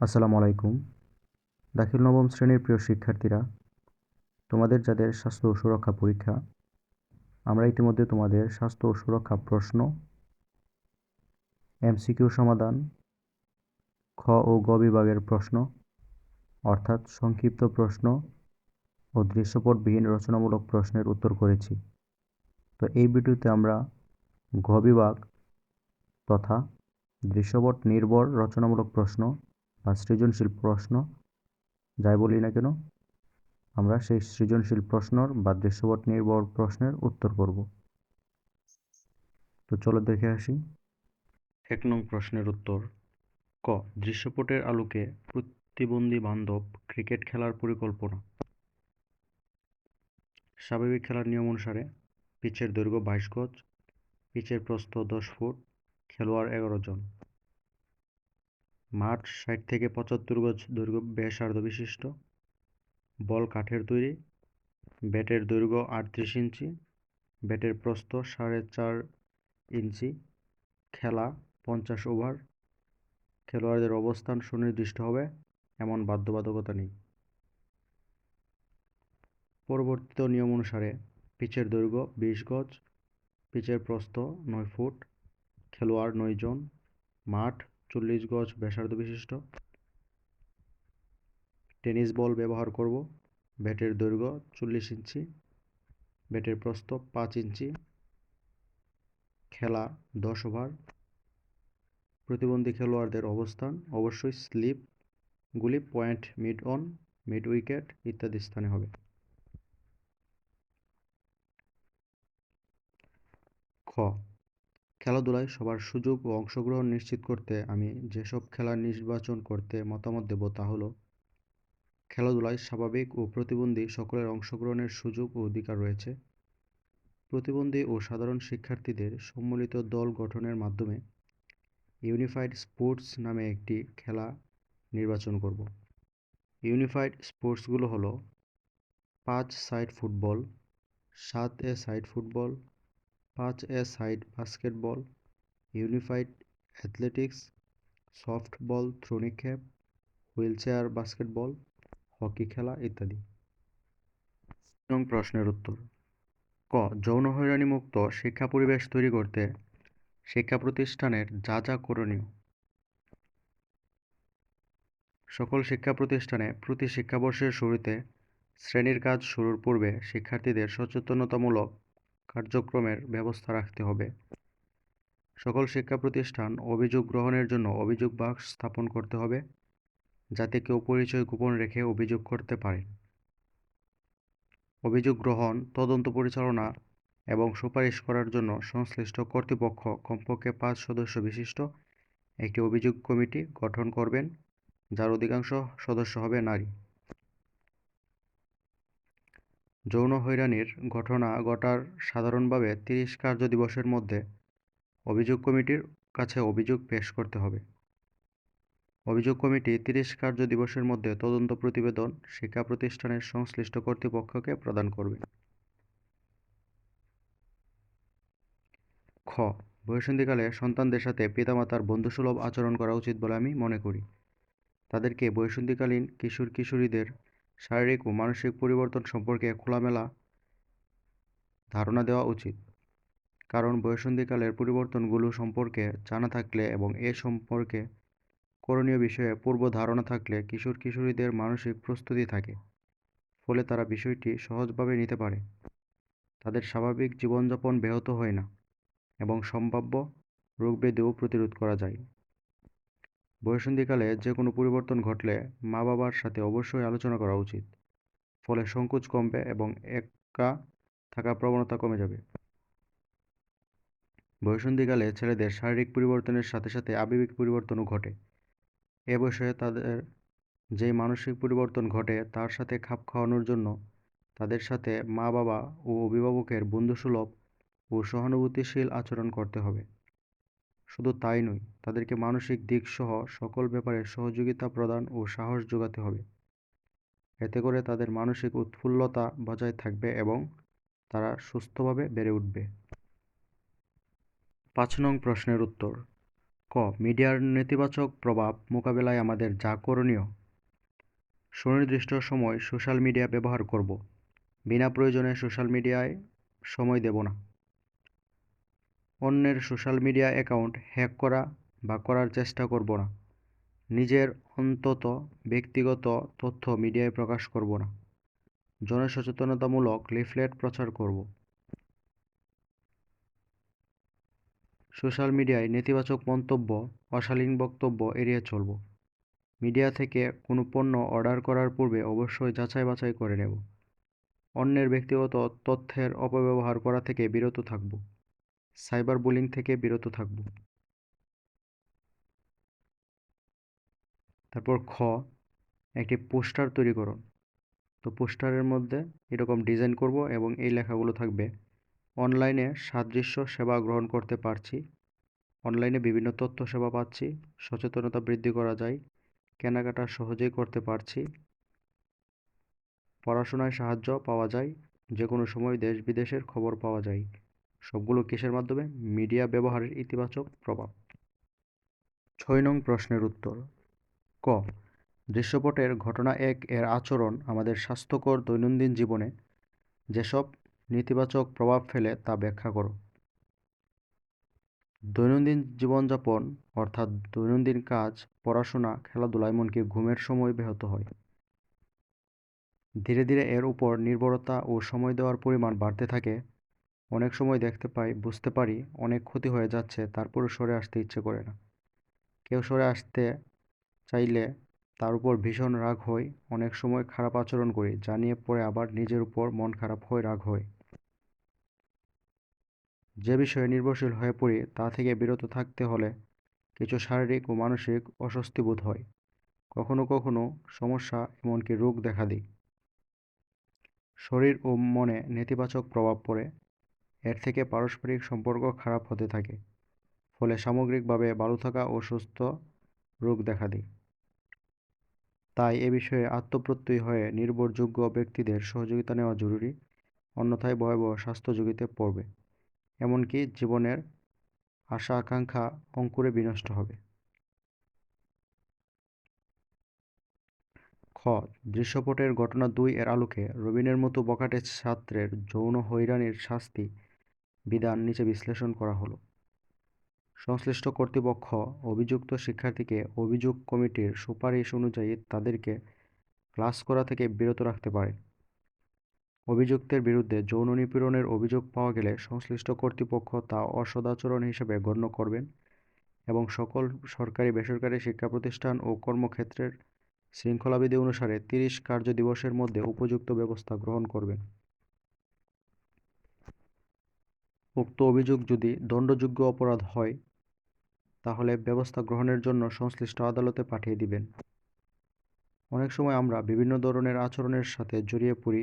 আসসালামু আলাইকুম। দাখিল নবম শ্রেণির প্রিয় শিক্ষার্থীরা, তোমাদের যাদের স্বাস্থ্য ও সুরক্ষা পরীক্ষা, আমরা ইতিমধ্যে তোমাদের স্বাস্থ্য ও সুরক্ষা প্রশ্ন, এমসিকিউ সমাধান, খ ও গ বিভাগের প্রশ্ন, অর্থাৎ সংক্ষিপ্ত প্রশ্ন ও দৃশ্যপটবিহীন রচনামূলক প্রশ্নের উত্তর করেছি। তো এই ভিডিওতে আমরা ঘ বিভাগ তথা দৃশ্যপট নির্ভর রচনামূলক প্রশ্ন বা সৃজনশীল প্রশ্ন, যাই বলি না কেন, আমরা সেই সৃজনশীল প্রশ্নর বা দৃশ্যপট নির্ভর প্রশ্নের উত্তর করব। তো চলো দেখে আসি। এক নং প্রশ্নের উত্তর, ক, দৃশ্যপটের আলোকে প্রতিবন্ধী বান্ধব ক্রিকেট খেলার পরিকল্পনা। স্বাভাবিক খেলার নিয়ম অনুসারে পিচের দৈর্ঘ্য বাইশ গজ, পিচের প্রস্থ দশ ফুট, খেলোয়াড় এগারো জন। মাঠ ষাট থেকে পঁচাত্তর গজ দৈর্ঘ্য ব্যাসার্ধ বিশিষ্ট। বল কাঠের তৈরি। ব্যাটের দৈর্ঘ্য আটত্রিশ ইঞ্চি। ব্যাটের প্রস্থ সাড়ে চার ইঞ্চি। খেলা পঞ্চাশ ওভার। খেলোয়াড়দের অবস্থান সুনির্দিষ্ট হবে, এমন বাধ্যবাধকতা নেই। পরবর্তীত নিয়ম অনুসারে পিচের দৈর্ঘ্য বিশ গজ, পিচের প্রস্থ নয় ফুট, খেলোয়াড় নয় জন, মাঠ চল্লিশ গজ ব্যাসার্ধ বিশিষ্ট। টেনিস বল ব্যবহার করব। ব্যাটের দৈর্ঘ্য চল্লিশ ইঞ্চি। ব্যাটের প্রস্থ পাঁচ ইঞ্চি। খেলা দশ ওভার। প্রতিবন্ধী খেলোয়াড়দের অবস্থান অবশ্যই slip, gully, point, mid on, mid wicket ইত্যাদি স্থানে হবে। খ খেলাধুলায় সবার সুযোগ ও অংশগ্রহণ নিশ্চিত করতে আমি যেসব খেলা নির্বাচন করতে মতামত দেব তা হলো খেলাধুলায় স্বাভাবিক ও প্রতিবন্ধী সকলের অংশগ্রহণের সুযোগ ও অধিকার রয়েছে। প্রতিবন্ধী ও সাধারণ শিক্ষার্থীদের সম্মিলিত দল গঠনের মাধ্যমে ইউনিফাইড স্পোর্টস নামে একটি খেলা নির্বাচন করব। ইউনিফাইড স্পোর্টসগুলো হলো পাঁচ সাইড ফুটবল, সাত এ সাইড ফুটবল পাঁচ a side basketball, unified athletics, softball throw নিক্ষেপ হুইলচেয়ার বাস্কেটবল, হকি খেলা ইত্যাদি। নং প্রশ্নের উত্তর, ক, যৌন হয়রানি মুক্ত শিক্ষা পরিবেশ তৈরি করতে শিক্ষা প্রতিষ্ঠানের যা যা করণীয়। সকল শিক্ষা প্রতিষ্ঠানে প্রতি শিক্ষাবর্ষের শুরুতে শ্রেণির কাজ শুরুর পূর্বে শিক্ষার্থীদের সচেতনতামূলক কার্যক্রমের ব্যবস্থা রাখতে হবে। সকল শিক্ষা প্রতিষ্ঠান অভিযোগ গ্রহণের জন্য অভিযোগ বাক্স স্থাপন করতে হবে, যাতে কেউ পরিচয় গোপন রেখে অভিযোগ করতে পারে। অভিযোগ গ্রহণ, তদন্ত পরিচালনা এবং সুপারিশ করার জন্য সংশ্লিষ্ট কর্তৃপক্ষ কমপক্ষে পাঁচ সদস্য বিশিষ্ট একটি অভিযোগ কমিটি গঠন করবেন, যার অধিকাংশ সদস্য হবে নারী। যৌন হয়রানির ঘটনা ঘটার সাধারণভাবে তিরিশ কার্য দিবসের মধ্যে অভিযোগ কমিটির কাছে অভিযোগ পেশ করতে হবে। অভিযোগ কমিটি তিরিশ কার্য দিবসের মধ্যে তদন্ত প্রতিবেদন শিক্ষা প্রতিষ্ঠানের সংশ্লিষ্ট কর্তৃপক্ষকে প্রদান করবে। খ, বয়সন্ধিকালে সন্তানদের সাথে পিতামাতার বন্ধুসুলভ আচরণ করা উচিত বলে আমি মনে করি। তাদেরকে বয়সন্ধিকালীন কিশোর কিশোরীদের শারীরিক ও মানসিক পরিবর্তন সম্পর্কে খোলামেলা ধারণা দেওয়া উচিত। কারণ বয়সন্ধিকালের পরিবর্তনগুলো সম্পর্কে জানা থাকলে এবং এ সম্পর্কে করণীয় বিষয়ে পূর্ব ধারণা থাকলে কিশোর কিশোরীদের মানসিক প্রস্তুতি থাকে, ফলে তারা বিষয়টি সহজভাবে নিতে পারে। তাদের স্বাভাবিক জীবনযাপন ব্যাহত হয় না এবং সম্ভাব্য রোগ রোগব্যাধিও প্রতিরোধ করা যায়। বয়সন্ধিকালে যে কোনো পরিবর্তন ঘটলে মা বাবার সাথে অবশ্যই আলোচনা করা উচিত। ফলে সংকোচ কমবে এবং একা থাকার প্রবণতা কমে যাবে। বয়সন্ধিকালে ছেলেদের শারীরিক পরিবর্তনের সাথে সাথে আবেগিক পরিবর্তনও ঘটে। এ বয়সে তাদের যেই মানসিক পরিবর্তন ঘটে তার সাথে খাপ খাওয়ানোর জন্য তাদের সাথে মা বাবা ও অভিভাবকের বন্ধুসুলভ ও সহানুভূতিশীল আচরণ করতে হবে। শুধু তাই নয়, তাদেরকে মানসিক দিক সহ সকল ব্যাপারে সহযোগিতা প্রদান ও সাহস যোগাতে হবে। এতে করে তাদের মানসিক উৎফুল্লতা বজায় থাকবে এবং তারা সুস্থভাবে বেড়ে উঠবে। পাঁচ নং প্রশ্নের উত্তর, ক, মিডিয়ার নেতিবাচক প্রভাব মোকাবেলায় আমাদের যা করণীয়, সুনির্দিষ্ট সময় সোশ্যাল মিডিয়া ব্যবহার করব। বিনা প্রয়োজনে সোশ্যাল মিডিয়ায় সময় দেব না। অন্যের সোশ্যাল মিডিয়া অ্যাকাউন্ট হ্যাক করা বা করার চেষ্টা করব না। নিজের অন্তত ব্যক্তিগত তথ্য মিডিয়ায় প্রকাশ করব না। জনসচেতনতামূলক লিফলেট প্রচার করব। সোশ্যাল মিডিয়ায় নেতিবাচক মন্তব্য, অশালীন বক্তব্য এড়িয়ে চলব। মিডিয়া থেকে কোনো পণ্য অর্ডার করার পূর্বে অবশ্যই যাচাই বাছাই করে নেব। অন্যের ব্যক্তিগত তথ্যের অপব্যবহার করা থেকে বিরত থাকব। সাইবার বুলিং থেকে বিরত থাকব। তারপর খ, একটি পোস্টার তৈরি করুন তো পোস্টারের মধ্যে এরকম ডিজাইন করব এবং এই লেখাগুলো থাকবে, অনলাইনে সাদৃশ্য সেবা গ্রহণ করতে পারছি, অনলাইনে বিভিন্ন তথ্য সেবা পাচ্ছি, সচেতনতা বৃদ্ধি করা যায়, কেনাকাটা সহজেই করতে পারছি, পড়াশোনায় সাহায্য পাওয়া যায় যে কোনো সময় দেশ বিদেশের খবর পাওয়া যায়। সবগুলো কিসের মাধ্যমে? মিডিয়া ব্যবহারের ইতিবাচক প্রভাব। ছয় নং প্রশ্নের উত্তর। ক, দৃশ্যপটের ঘটনা এক এর আচরণ আমাদের স্বাস্থ্যকর দৈনন্দিন জীবনে যেসব নেতিবাচক প্রভাব ফেলে তা ব্যাখ্যা করো। দৈনন্দিন জীবনযাপন অর্থাৎ দৈনন্দিন কাজ, পড়াশোনা, খেলাধুলা এমনকি ঘুমের সময় ব্যাহত হয়। ধীরে ধীরে এর উপর নির্ভরতা ও সময় দেওয়ার পরিমাণ বাড়তে থাকে। অনেক সময় দেখতে পাই, বুঝতে পারি অনেক ক্ষতি হয়ে যাচ্ছে তারপরে সরে আসতে ইচ্ছে করে না। কেউ সরে আসতে চাইলে তার উপর ভীষণ রাগ হয়, অনেক সময় খারাপ আচরণ করি, জানিয়ে পরে আবার নিজের উপর মন খারাপ হয়ে রাগ হয়। যে বিষয়ে নির্ভরশীল হয়ে পড়ি, তা থেকে বিরত থাকতে হলে কিছু শারীরিক ও মানসিক অস্বস্তি বোধ হয়। কখনো কখনো সমস্যা, এমনকি রোগ দেখা দিই শরীর ও মনে নেতিবাচক প্রভাব পড়ে এর থেকে পারস্পরিক সম্পর্ক খারাপ হতে থাকে। ফলে সামগ্রিকভাবে ভালো থাকা ও সুস্থ রোগ দেখা দেয়। তাই এ বিষয়ে আত্মপ্রত্যয়ী হয়ে নির্ভরযোগ্য ব্যক্তিদের সহযোগিতা নেওয়া জরুরি, অন্যথায় ভয়াবহ স্বাস্থ্য ঝুঁকিতে পড়বে। এমনকি জীবনের আশা আকাঙ্ক্ষা অঙ্কুরে বিনষ্ট হবে। খ. দৃশ্যপটের ঘটনা দুই এর আলোকে রবিনের মতো বকাটে ছাত্রের যৌন হয়রানির শাস্তি বিধান নিচে বিশ্লেষণ করা হলো। সংশ্লিষ্ট কর্তৃপক্ষ অভিযুক্ত শিক্ষার্থীকে অভিযোগ কমিটির সুপারিশ অনুযায়ী তাদেরকে ক্লাস করা থেকে বিরত রাখতে পারে। অভিযুক্তের বিরুদ্ধে যৌন নিপীড়নের অভিযোগ পাওয়া গেলে সংশ্লিষ্ট কর্তৃপক্ষ তা অসদাচরণ হিসেবে গণ্য করবেন এবং সকল সরকারি বেসরকারি শিক্ষা প্রতিষ্ঠান ও কর্মক্ষেত্রের শৃঙ্খলাবিধি অনুসারে তিরিশ কার্য দিবসের মধ্যে উপযুক্ত ব্যবস্থা গ্রহণ করবেন। উক্ত অভিযোগ যদি দণ্ডযোগ্য অপরাধ হয়, তাহলে ব্যবস্থা গ্রহণের জন্য সংশ্লিষ্ট আদালতে পাঠিয়ে দিবেন। অনেক সময় আমরা বিভিন্ন ধরনের আচরণের সাথে জড়িয়ে পড়ি,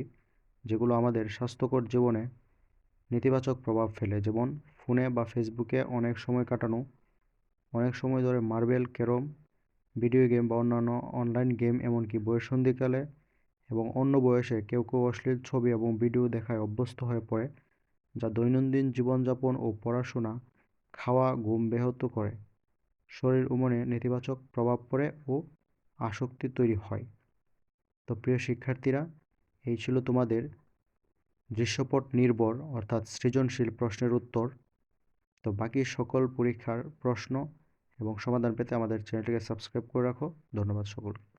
যেগুলো আমাদের স্বাস্থ্যকর জীবনে নেতিবাচক প্রভাব ফেলে। যেমন ফোনে বা ফেসবুকে অনেক সময় কাটানো, অনেক সময় ধরে মার্বেল, ক্যারম, ভিডিও গেম বা অন্যান্য অনলাইন গেম, এমনকি বয়ঃসন্ধিকালে এবং অন্য বয়সে কেউ কেউ অশ্লীল ছবি এবং ভিডিও দেখায় অভ্যস্ত হয়ে পড়ে। যা দৈনন্দিন জীবনযাপন ও পড়াশোনা, খাওয়া, ঘুম ব্যাহত করে। শরীর ও মনে নেতিবাচক প্রভাব পড়ে ও আসক্তি তৈরি হয়। তো প্রিয় শিক্ষার্থীরা, এই ছিল তোমাদের দৃশ্যপট নির্ভর অর্থাৎ সৃজনশীল প্রশ্নের উত্তর। তো বাকি সকল পরীক্ষার প্রশ্ন এবং সমাধান পেতে আমাদের চ্যানেলটিকে সাবস্ক্রাইব করে রাখো। ধন্যবাদ সকলকে।